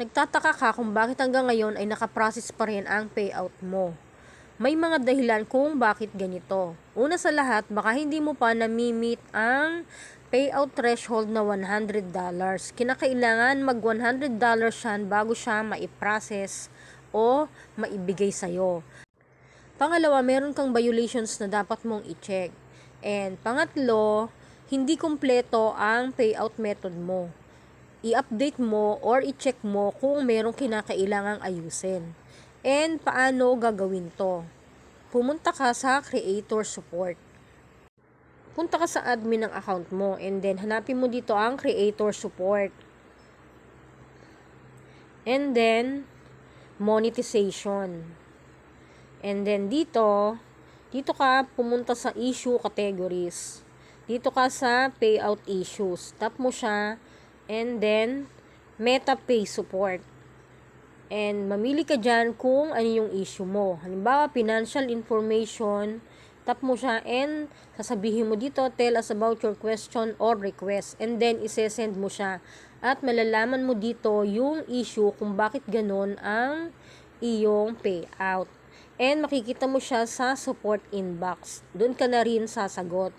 Nagtataka ka kung bakit hanggang ngayon ay nakaprocess pa rin ang payout mo. May mga dahilan kung bakit ganito. Una sa lahat, baka hindi mo pa nami-meet ang payout threshold na $100. Kinakailangan mag $100 siyan bago siya maiprocess o maibigay sa'yo. Pangalawa, meron kang violations na dapat mong i-check. And pangatlo, hindi kumpleto ang payout method mo i-update mo or i-check mo kung merong kinakailangang ayusin. And paano gagawin to? Pumunta ka sa creator support. Punta ka sa admin ng account mo and then hanapin mo dito ang creator support. And then monetization. And then dito, dito ka pumunta sa issue categories. Dito ka sa payout issues. Tap mo siya and then MetaPay support. And mamili ka dyan kung ano yung issue mo. Halimbawa, financial information, tap mo siya and sasabihin mo dito, tell us about your question or request. And then, isesend mo siya. At malalaman mo dito yung issue kung bakit ganun ang iyong payout. And makikita mo siya sa support inbox. Doon ka na rin sasagot.